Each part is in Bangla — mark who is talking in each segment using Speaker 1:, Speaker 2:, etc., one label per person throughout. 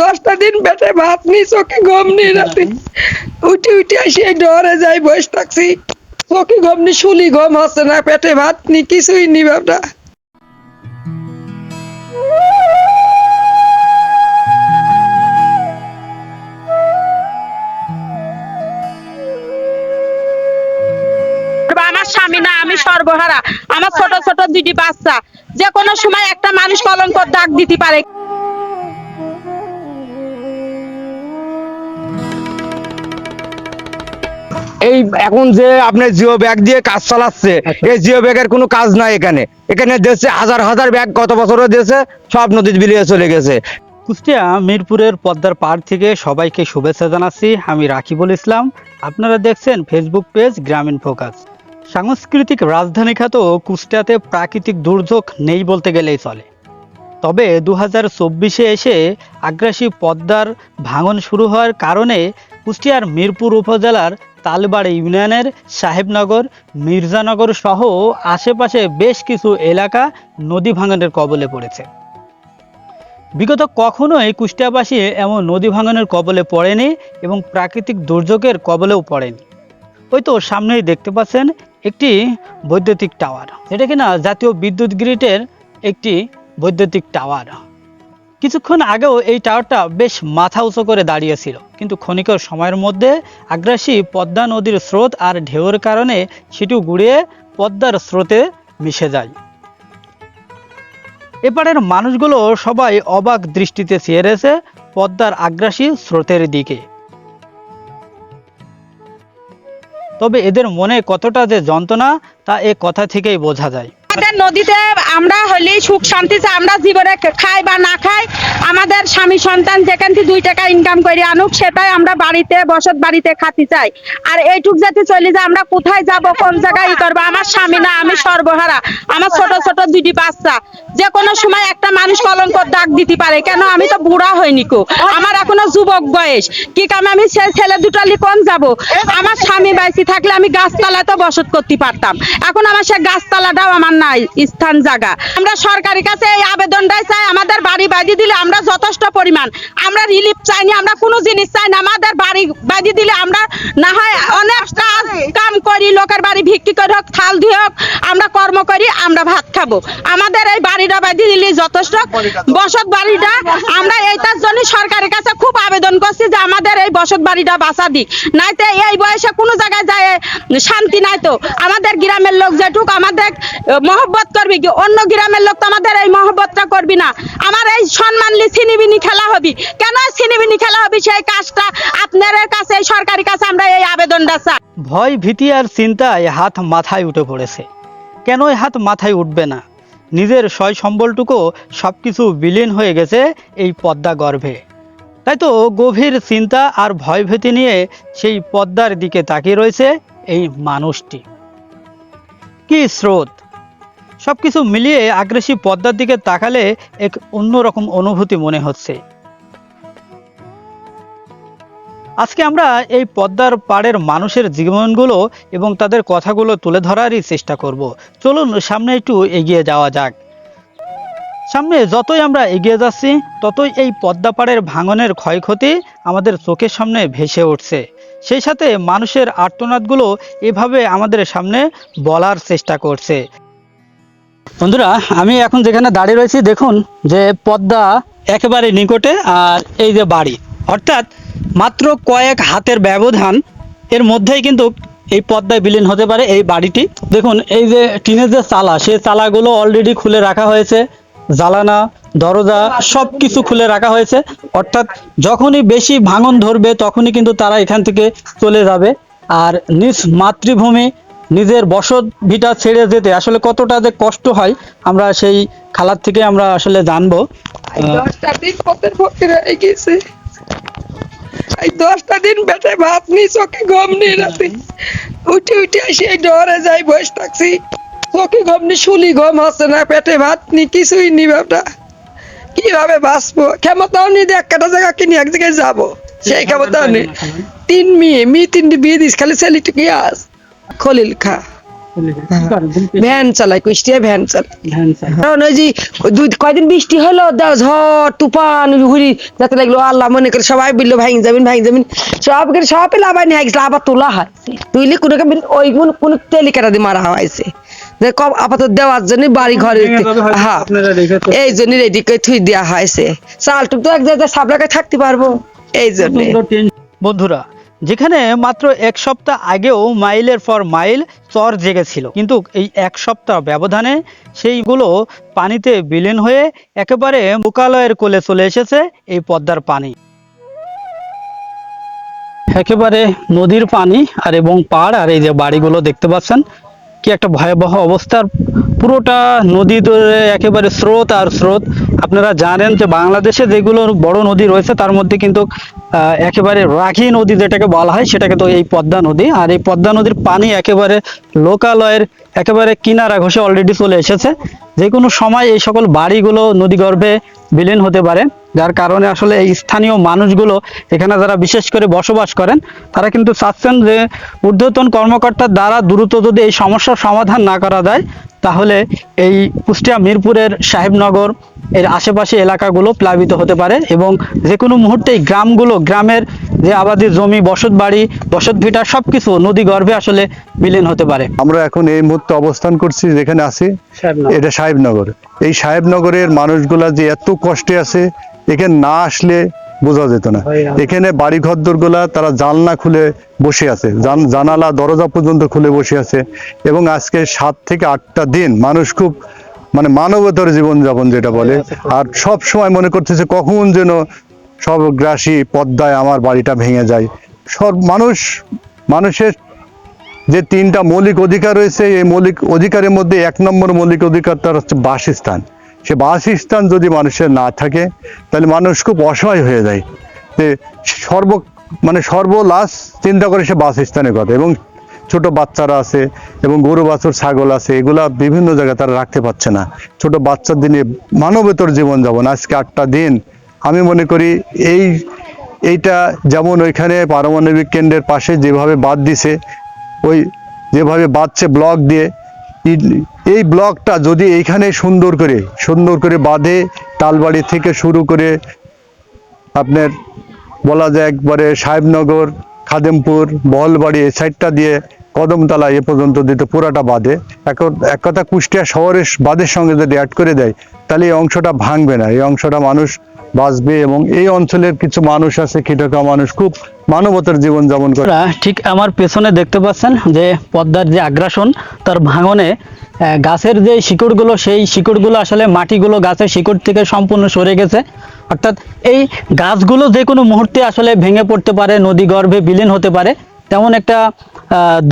Speaker 1: দশটা দিন পেটে ভাত নি চোখে ঘুম নি রাতে উঠে উঠে আসি এই ডরে যাই বসে থাকছি। চোখে ঘুম নি শুলি ঘুম হচ্ছে না পেটে ভাত নি কিছুই নি
Speaker 2: আমার স্বামী না আমি সর্বহারা। আমার ছোট ছোট দুটি বাচ্চা। যে কোনো সময় একটা মানুষ কলঙ্ক দাগ দিতে পারে।
Speaker 3: এই এখন যে আপনার জিও ব্যাগ দিয়ে কাজ চালাচ্ছে এই জিও ব্যাগের কোনো কাজ নাই এখানে। এখানে দেশে হাজার হাজার ব্যাগ গত বছরও দিয়েছে সব নদীতে বিলিয়ে চলে গেছে।
Speaker 4: কুষ্টিয়া মিরপুরের পদ্মার পাড় থেকে সবাইকে শুভেচ্ছা জানাচ্ছি। আমি রাকিবুল ইসলাম। আপনারা দেখছেন ফেসবুক পেজ গ্রামীণ ফোকাস। সাংস্কৃতিক রাজধানী খ্যাত কুষ্টিয়াতে প্রাকৃতিক দুর্যোগ নেই বলতে গেলেই চলে। তবে দু হাজার চব্বিশে এসে আগ্রাসী পদ্মার ভাঙন শুরু হওয়ার কারণে কুষ্টিয়ার মিরপুর উপজেলার তালবাড়ি ইউনিয়নের সাহেবনগর, মির্জানগর সহ আশেপাশে বেশ কিছু এলাকা নদী ভাঙনের কবলে পড়েছে। বিগত কখনোই কুষ্টিয়াবাসী এমন নদী ভাঙনের কবলে পড়েনি এবং প্রাকৃতিক দুর্যোগের কবলেও পড়েনি। ওই তো সামনেই দেখতে পাচ্ছেন একটি বৈদ্যুতিক টাওয়ার। এটা কিনা জাতীয় বিদ্যুৎ গ্রিডের একটি বৈদ্যুতিক টাওয়ার। কিছুক্ষণ আগেও এই টাওয়ারটা বেশ মাথা উঁচু করে দাঁড়িয়েছিল। কিন্তু ক্ষণিকের সময়ের মধ্যে আগ্রাসী পদ্মা নদীর স্রোত আর ঢেউয়ের কারণে সেটু গুড়িয়ে পদ্মার স্রোতে মিশে যায়। এপারের মানুষগুলো সবাই অবাক দৃষ্টিতে চেয়ে রয়েছে পদ্মার আগ্রাসী স্রোতের দিকে। তবে এদের মনে কতটা যে যন্ত্রণা তা এ কথা থেকেই বোঝা যায়।
Speaker 2: আমাদের নদীতে আমরা হলে সুখ শান্তি আমরা জীবনে খাই বা না খাই, আমাদের স্বামী সন্তান যেখান থেকে দুই টাকা ইনকাম করে আনুক, সেটাই আমরা বাড়িতে, বসত বাড়িতে খাতে চাই। আর এইটুক যাতে চলি যে আমরা কোথায় যাব, কোন জায়গায় ই করব, আমার স্বামী না, আমি সর্বহারা, আমার ছোট ছোট দুটি বাচ্চা। যে কোনো সময় একটা কলঙ্ক দাগ দিতে পারে। কেন? আমি তো বুড়া হইনি কো। আমার এখনও যুবক বয়স। কি কামে আমি ছেলে দুটালি কোন যাব? আমার স্বামী বাইসি থাকলে আমি গাছতলায় তো বসত করতে পারতাম। এখন আমার সে গাছতলাটাও আমার নাই, স্থান, জায়গা। আমরা সরকারের কাছে এই আবেদনটাই চাই, আমাদের বাড়ি বাজি দিলে আমরা যথেষ্ট পরিমাণ। আমরা রিলিফ চাইনি, আমরা কোনো জিনিস চাই না আমাদের বাড়ি বাজি দিলে আমরা না হয় করি লোকের বাড়ি ভিক্ষি করে হোক, থাল ধুয়ে হোক, আমরা কর্ম করি, আমরা ভাত খাব। আমাদের এই বাড়িটা বাজি দিলে যথেষ্ট। বসত বাড়িটা, আমরা এইটার জন্য সরকারের কাছে খুব আবেদন করছি যে আমাদের এই বসত বাড়িটা বাঁচা দিক। নাইতে এই বয়সে কোনো জায়গায় যায়, শান্তি নাই তো। আমাদের গ্রামের লোক যেটুক, আমাদের মহব্বত করবি কি? অন্য গ্রামের লোক তো আমাদের এই করবি না। আমার এই সম্মানলি ছিনিবিনি খেলা হবি। কেন ছিনিবিনি খেলা হবি? সেই কাজটা আপনাদের কাছে, এই সরকারি কাছে আমরা এই আবেদনটা চাই।
Speaker 4: ভয়, ভীতি আর চিন্তায় হাত মাথায় উঠে পড়েছে। কেন এই হাত মাথায় উঠবে না? নিজের সয় সম্বলটুকু সব কিছু বিলীন হয়ে গেছে এই পদ্মা গর্ভে। তাই তো গভীর চিন্তা আর ভয়, ভীতি নিয়ে সেই পদ্মার দিকে তাকিয়ে রয়েছে এই মানুষটি। কি স্রোত? সব কিছু মিলিয়ে আগ্রাসী পদ্মার দিকে তাকালে এক অন্যরকম অনুভূতি মনে হচ্ছে। আজকে আমরা এই পদ্মার পাড়ের মানুষের জীবনগুলো এবং তাদের কথাগুলো তুলে ধরারই চেষ্টা করব। চলুন সামনে একটু এগিয়ে যাওয়া যাক। সামনে যতই আমরা এগিয়ে যাচ্ছি, ততই এই পদ্মা পাড়ের ভাঙনের ক্ষয়ক্ষতি আমাদের চোখের সামনে ভেসে উঠছে। সেই সাথে মানুষের আর্তনাদগুলো এভাবে আমাদের সামনে বলার চেষ্টা করছে। বন্ধুরা, আমি এখন যেখানে দাঁড়িয়ে রয়েছি, দেখুন যে পদ্মা একেবারে নিকটে আর এই যে বাড়ি। অর্থাৎ মাত্র কয়েক হাতের ব্যবধান, এর মধ্যেই কিন্তু এই পদ্মায় বিলীন হতে পারে এই বাড়িটি। দেখুন, এই যে টিনের যে চালা সেই চালাগুলো অলরেডি খুলে রাখা হয়েছে। জ্বালানা, দরজা সব কিছু খুলে রাখা হয়েছে। অর্থাৎ যখনই বেশি ভাঙন ধরবে, তখনই কিন্তু তারা এখান থেকে চলে যাবে। আর নিজ মাতৃভূমি নিজের বসত ভিটা ছেড়ে যেতে আসলে কতটা যে কষ্ট হয় আমরা সেই খালার থেকে আমরা আসলে জানব।
Speaker 1: দশটা এই দশটা দিন পেটে ভাত নি চোখে ঘুম নি রাতে। উঠে উঠে এই ডরে যাই বসে থাকছি। চোখে ঘুম নি শুলি ঘুম হচ্ছে না, পেটে ভাত নি কিছুই নি বাবটা কীভাবে বাঁচবো? ক্ষমতাও নি একটা জায়গা কিনে এক জায়গায় যাব। সেই ক্ষমতাও নেই। তিন মেয়ে মেয়ে তিনটে বিয়ে দিস খালি ছেলেটুকি আস খলিল খা। ভ্যান চালাই কুষ্টিয়া ভ্যান
Speaker 4: চালায়।
Speaker 1: কারণ ওই যে দুই কয়দিন বৃষ্টি হলো ঝড় তুফান যাতে লাগল আল্লাহ মনে করে সবাই বলল যাবেন যাবেন। সব করে সব লাভাই নিয়ে গেছিল আবার তোলা হয়। তুইলে কোনো ওই কোন কোন তেলিকাটা দিয়ে মারা হয়েছে। যে কব আপাতত দেওয়ার জন্য বাড়ি ঘরে হ্যাঁ। এই জন্য রেডি করে থুই দেওয়া হয়েছে। চালটুক তো এক জায়গায় সাবলাকে থাকতে পারব। এই জন্য।
Speaker 4: বন্ধুরা যেখানে মাত্র এক সপ্তাহ আগেও মাইলের পর মাইল চর জেগেছিল। কিন্তু এই এক সপ্তাহ ব্যবধানে সেইগুলো পানিতে বিলীন হয়ে একেবারে মুকালয়ের কোলে চলে এসেছে এই পদ্মার পানি। একেবারে নদীর পানি আর এবং পাড় আর এই যে বাড়িগুলো দেখতে পাচ্ছেন কি একটা ভয়াবহ অবস্থার? পুরোটা নদী একেবারে স্রোত আর স্রোত। আপনারা জানেন যে বাংলাদেশে যেগুলো বড় নদী রয়েছে, তার মধ্যে কিন্তু একেবারে রাখি নদী যেটাকে বলা হয়, সেটাকে তো এই পদ্মা নদী। আর এই পদ্মা নদীর পানি একেবারে লোকালয়ের একেবারে কিনারা ঘষে অলরেডি চলে এসেছে। যে কোনো সময় এই সকল বাড়িগুলো নদীগর্ভে বিলীন হতে পারে, যার কারণে আসলে এই স্থানীয় মানুষগুলো এখানে যারা বিশেষ করে বসবাস করেন, তারা কিন্তু চাচ্ছেন যে ঊর্ধ্বতন কর্মকর্তার দ্বারা দ্রুত যদি এই সমস্যার সমাধান না করা যায়, তাহলে এই কুষ্টিয়া মিরপুরের সাহেবনগর এর আশেপাশে এলাকাগুলো প্লাবিত হতে পারে এবং যে কোনো মুহূর্তে এই গ্রামগুলো, গ্রামের যে আবাদি জমি বসত বাড়ি বসত ভিটা সব কিছু নদী গর্ভে আসলে বিলীন হতে পারে।
Speaker 5: আমরা এখন এই মুহূর্তে অবস্থান করছি যেখানে আছি এটা সাহেবনগর। এই সাহেবনগরের মানুষগুলা যে এত কষ্টে আছে এখানে না আসলে বোঝা যেত না। এখানে বাড়ি গুলা তারা জানলা খুলে বসে আছে জানালা দরজা পর্যন্ত খুলে বসে আছে। এবং আজকে সাত থেকে আটটা দিন মানুষ খুব মানে মানবতার জীবনযাপন যেটা বলে। আর সব সময় মনে করতেছে কখন যেন সব গ্রাসী পদ্মায় আমার বাড়িটা ভেঙে যায়। সব মানুষ, মানুষের যে তিনটা মৌলিক অধিকার রয়েছে, এই মৌলিক অধিকারের মধ্যে এক নম্বর মৌলিক অধিকার তার হচ্ছে বাসস্থান। সে বাসস্থান যদি মানুষের না থাকে, তাহলে মানুষ খুব অসহায় হয়ে যায়। যে সর্ব মানে সর্বলাস চিন্তা করে সে বাসস্থানের কথা এবং ছোট বাচ্চারা আছে এবং গরু, বাছুর, ছাগল আছে, এগুলা বিভিন্ন জায়গায় তারা রাখতে পারছে না। ছোট বাচ্চার দিনে মানবেতর জীবন জীবনযাপন। আজকে আটটা দিন আমি মনে করি এই, এইটা যেমন ওইখানে পারমাণবিক কেন্দ্রের পাশে যেভাবে বাদ দিছে, ওই যেভাবে বাঁধছে ব্লক দিয়ে এই ব্লকটা যদি এইখানে সুন্দর করে সুন্দর করে বাঁধে, তালবাড়ি থেকে শুরু করে আপনার বলা যায় একবারে সাহেবনগর, খাদেমপুর, বহলবাড়ি এই সাইডটা দিয়ে কদমতলা এ পর্যন্ত দিতে পুরাটা বাঁধে এক- কথা কুষ্টিয়া শহরের বাঁধের সঙ্গে যদি অ্যাড করে দেয়, তাহলে এই অংশটা ভাঙবে না। এই অংশটা মানুষ বাঁচবে এবং এই অঞ্চলের কিছু মানুষ আছে খিটকা মানুষ খুব মানবতার জীবনযাপন করে।
Speaker 4: ঠিক আমার পেছনে দেখতে পাচ্ছেন যে পদ্মার যে আগ্রাসন, তার ভাঙনে গাছের যে শিকড়গুলো, সেই শিকড়গুলো আসলে মাটিগুলো গাছের শিকড় থেকে সম্পূর্ণ সরে গেছে। অর্থাৎ এই গাছগুলো যে কোনো মুহূর্তে আসলে ভেঙে পড়তে পারে, নদী গর্ভে বিলীন হতে পারে। তেমন একটা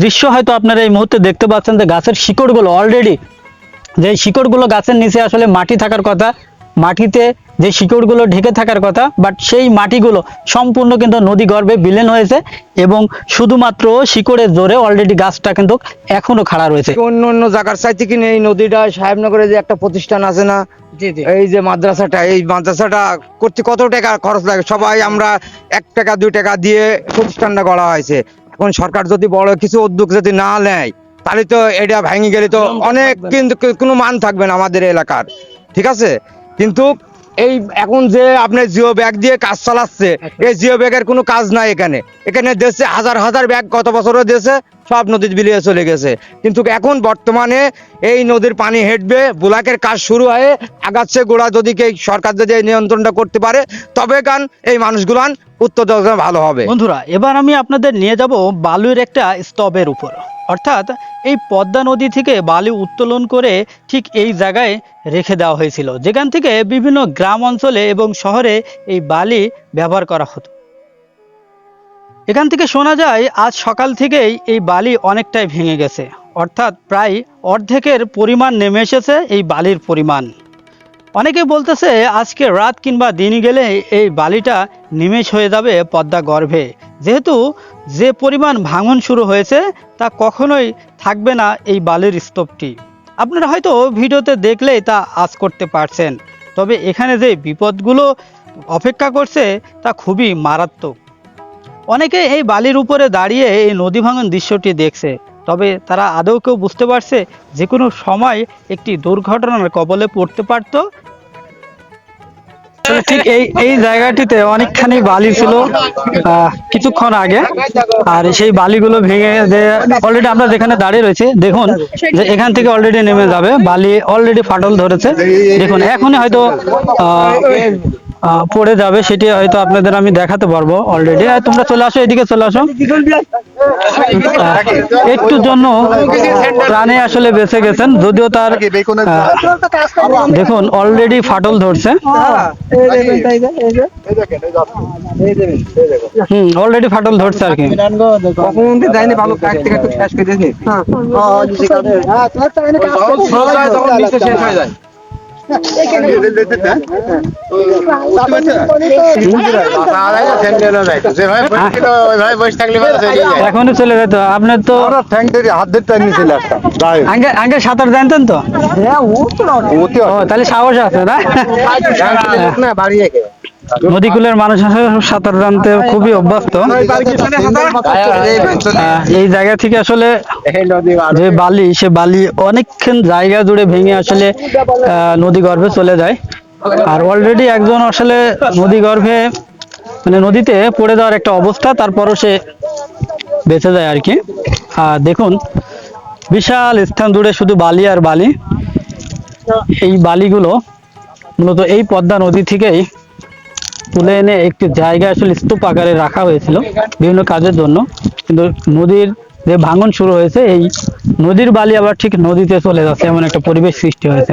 Speaker 4: দৃশ্য হয়তো আপনারা এই মুহূর্তে দেখতে পাচ্ছেন যে গাছের শিকড়গুলো অলরেডি যে শিকড়গুলো গাছের নিচে আসলে মাটি থাকার কথা মাটিতে যে শিকড়গুলো ঢেকে থাকার কথা বাট সেই মাটিগুলো সম্পূর্ণ কিন্তু নদী গর্ভে বিলীন হয়েছে এবং শুধুমাত্র শিকড়ের জোরে অলরেডি গাছটা কিন্তু এখনও খাড়া রয়েছে।
Speaker 3: অন্য অন্য জায়গার চাইতে কিনে এই নদীটা সাহেবনগরে যে একটা প্রতিষ্ঠান আছে না
Speaker 4: জি জি।
Speaker 3: এই যে মাদ্রাসাটা এই মাদ্রাসাটা করতে কত টাকা খরচ লাগে? সবাই আমরা এক টাকা দুই টাকা দিয়ে প্রতিষ্ঠানটা করা হয়েছে। এখন সরকার যদি বড় কিছু উদ্যোগ যদি না নেয় তাহলে তো এটা ভেঙে গেলে তো অনেক কিন্তু কোনো মান থাকবে না আমাদের এলাকার। ঠিক আছে? কিন্তু এই এখন যে আপনি জিও ব্যাগ দিয়ে কাজ চালাচ্ছে এই জিও ব্যাগের কোনো কাজ নাই এখানে। এখানে দেশে হাজার হাজার ব্যাগ কত বছরও দেশে সব নদীর বিলিয়ে চলে গেছে। কিন্তু এখন বর্তমানে এই নদীর পানি হেঁটবে, বুলাকের কাজ শুরু হয়ে আগাচ্ছে গোড়া যদি সরকার যদি এই নিয়ন্ত্রণটা করতে পারে, তবে কান এই মানুষগুলান উত্তর ভালো হবে।
Speaker 4: বন্ধুরা, এবার আমি আপনাদের নিয়ে যাব বালুর একটা স্তবের উপর। অর্থাৎ এই পদ্মা নদী থেকে বালি উত্তোলন করে ঠিক এই জায়গায় রেখে দেওয়া হয়েছিল, যেখান থেকে বিভিন্ন গ্রাম অঞ্চলে এবং শহরে এই বালি ব্যবহার করা হতো। এখান থেকে শোনা যায়, আজ সকাল থেকেই এই বালি অনেকটাই ভেঙে গেছে। অর্থাৎ প্রায় অর্ধেকের পরিমাণ নেমে এসেছে এই বালির পরিমাণ। অনেকে বলতেছে, আজকে রাত কিংবা দিন গেলে এই বালিটা নিমেষ হয়ে যাবে পদ্মা গর্ভে। যেহেতু যে পরিমাণ ভাঙন শুরু হয়েছে, তা কখনোই থাকবে না এই বালির স্তূপটি। আপনারা হয়তো ভিডিওতে দেখলেই তা আজ করতে পারছেন। তবে এখানে যে বিপদগুলো অপেক্ষা করছে, তা খুবই মারাত্মক। অনেকে এই বালির উপরে দাঁড়িয়ে এই নদী ভাঙন দৃশ্যটি দেখছে, তবে তারা আদৌ কেউ বুঝতে পারছে যে কোনো সময় একটি দুর্ঘটনার কবলে পড়তে পারতো? ঠিক এই এই জায়গাটিতে অনেকখানি বালি ছিল কিছুক্ষণ আগে, আর সেই বালিগুলো ভেঙে অলরেডি আমরা যেখানে দাঁড়িয়ে রয়েছি, দেখুন যে এখান থেকে অলরেডি নেমে যাবে, বালি অলরেডি ফাটল ধরেছে। দেখুন, এখনই হয়তো পড়ে যাবে সেটি হয়তো আপনাদের আমি দেখাতে পারব অলরেডি তোমরা চলে আসো এদিকে চলে আসো। আহ, একটুর জন্য প্রাণে আসলে বেঁচে গেছেন যদিও তার দেখুন অলরেডি ফাটল ধরছে। হুম অলরেডি ফাটল ধরছে আর কি।
Speaker 3: ভালো হয়ে
Speaker 4: এখনই চলে যেত। আপনার তো
Speaker 5: আমরা ঠ্যাং হাত ধরে টাইম চলে আসতাম।
Speaker 4: আগে আগে সাঁতার জানতেন তো?
Speaker 5: ওতে
Speaker 4: তাহলে সাহস আছে না? নদীকুলের মানুষ সাঁতার জানতে খুবই অভ্যস্ত। এই জায়গা থেকে আসলে যে বালি, সে বালি অনেকক্ষণ জায়গা জুড়ে ভেঙে আসলে নদী গর্ভে চলে যায়। আর অলরেডি একজন আসলে নদী গর্ভে মানে নদীতে পড়ে যাওয়ার একটা অবস্থা, তারপরও সে বেঁচে যায় আর কি। আর দেখুন, বিশাল স্থান জুড়ে শুধু বালি আর বালি। এই বালিগুলো মূলত এই পদ্মা নদী থেকেই তুলে এনে একটি জায়গায় আসলে স্তূপ আকারে রাখা হয়েছিল বিভিন্ন কাজের জন্য। কিন্তু নদীর যে ভাঙন শুরু হয়েছে, এই নদীর বালি আবার ঠিক নদীতে চলে যাচ্ছে, এমন একটা পরিবেশ সৃষ্টি হয়েছে।